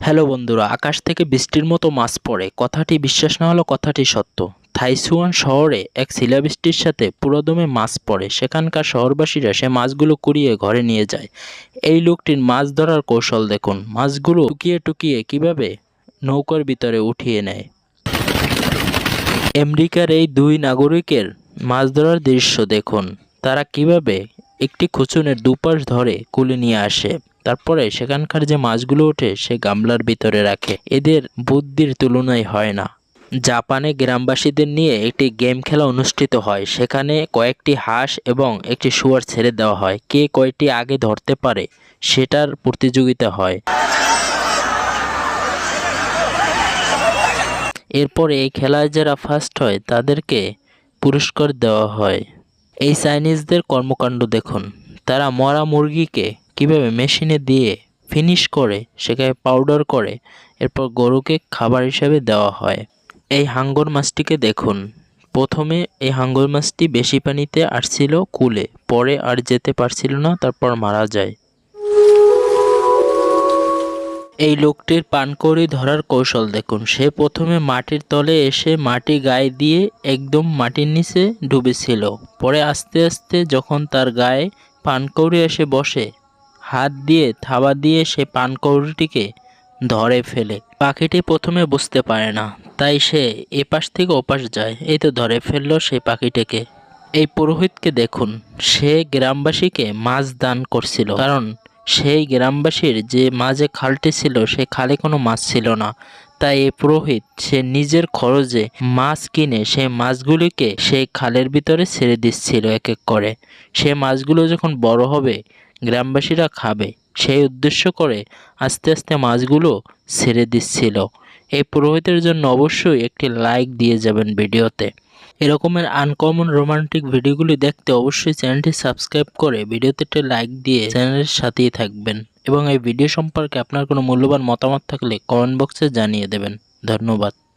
Hello বন্ধুরা, আকাশ থেকে বৃষ্টির মতো মাছ পড়ে। কথাটি বিশ্বাস না হলো কথাটি সত্য। থাইসুয়ান শহরে এক শিলাবৃষ্টির সাথে পুরোদমে মাছ পড়ে। সেখানকার শহরবাসীরা সে মাছগুলো কুড়িয়ে ঘরে নিয়ে যায়। এই লোকটির মাছ ধরার কৌশল দেখুন। মাছগুলো টুকিয়ে টুকিয়ে কীভাবে নৌকার ভিতরে উঠিয়ে নেয়। আমেরিকার এই দুই নাগরিকের মাছ ধরার দৃশ্য দেখুন। তারা কীভাবে একটি খুচুনের দুপাশ ধরে কুলে নিয়ে আসে। তারপরে সেখানকার যে মাছগুলো ওঠে, সে গামলার ভিতরে রাখে। এদের বুদ্ধির তুলনায় হয় না। জাপানে গ্রামবাসীদের নিয়ে একটি গেম খেলা অনুষ্ঠিত হয়। সেখানে কয়েকটি হাঁস এবং একটি শুয়ার ছেড়ে দেওয়া হয়। কে কয়টি আগে ধরতে পারে, সেটার প্রতিযোগিতা হয়। এরপরে এই খেলায় যারা ফার্স্ট হয়, তাদেরকে পুরস্কার দেওয়া হয়। এই চাইনিজদের কর্মকাণ্ড দেখুন। তারা মরা মুরগিকে কীভাবে মেশিনে দিয়ে ফিনিশ করে, সেখানে পাউডার করে, এরপর গরুকে খাবার হিসেবে দেওয়া হয়। এই হাঙ্গর মাছটিকে দেখুন। প্রথমে এই হাঙ্গর মাছটি বেশি পানিতে আসছিল কুলে, পরে আর যেতে পারছিল না, তারপর মারা যায়। এই লোকটির পানকৌড়ি ধরার কৌশল দেখুন। সে প্রথমে মাটির তলে এসে মাটি গায়ে দিয়ে একদম মাটির নিচে ডুবেছিল। পরে আস্তে আস্তে যখন তার গায়ে পানকৌড়ি এসে বসে হাত দিয়ে থাবা দিয়ে সে পানকৌড়িটিকে ধরে ফেলে। পাখিটি প্রথমে বুঝতে পারে না, তাই সে এপাশ থেকে ওপাশ যায়। এই তো ধরে ফেলল সেই পাখিটিকে। এই পুরোহিতকে দেখুন, সে গ্রামবাসীকে মাছ দান করছিল। কারণ সেই গ্রামবাসীর যে মাঝে খালটি ছিল সেই খালে কোনো মাছ ছিল না। তাই এই পুরোহিত সে নিজের খরচে মাছ কিনে সেই মাছগুলিকে সেই খালের ভিতরে ছেড়ে দিচ্ছিল এক এক করে। সে মাছগুলো যখন বড় হবে গ্রামবাসীরা খাবে। সেই উদ্দেশ্য করে আস্তে আস্তে মাছগুলো ছেড়ে দিচ্ছিল। এই পুরোহিতের জন্য অবশ্যই একটি লাইক দিয়ে যাবেন ভিডিওতে। এরকমের আনকমন রোমান্টিক ভিডিওগুলি দেখতে অবশ্যই চ্যানেলটি সাবস্ক্রাইব করে ভিডিওতে একটি লাইক দিয়ে চ্যানেলের সাথেই থাকবেন। এবং এই ভিডিও সম্পর্কে আপনার কোনো মূল্যবান মতামত থাকলে কমেন্ট বক্সে জানিয়ে দেবেন। ধন্যবাদ।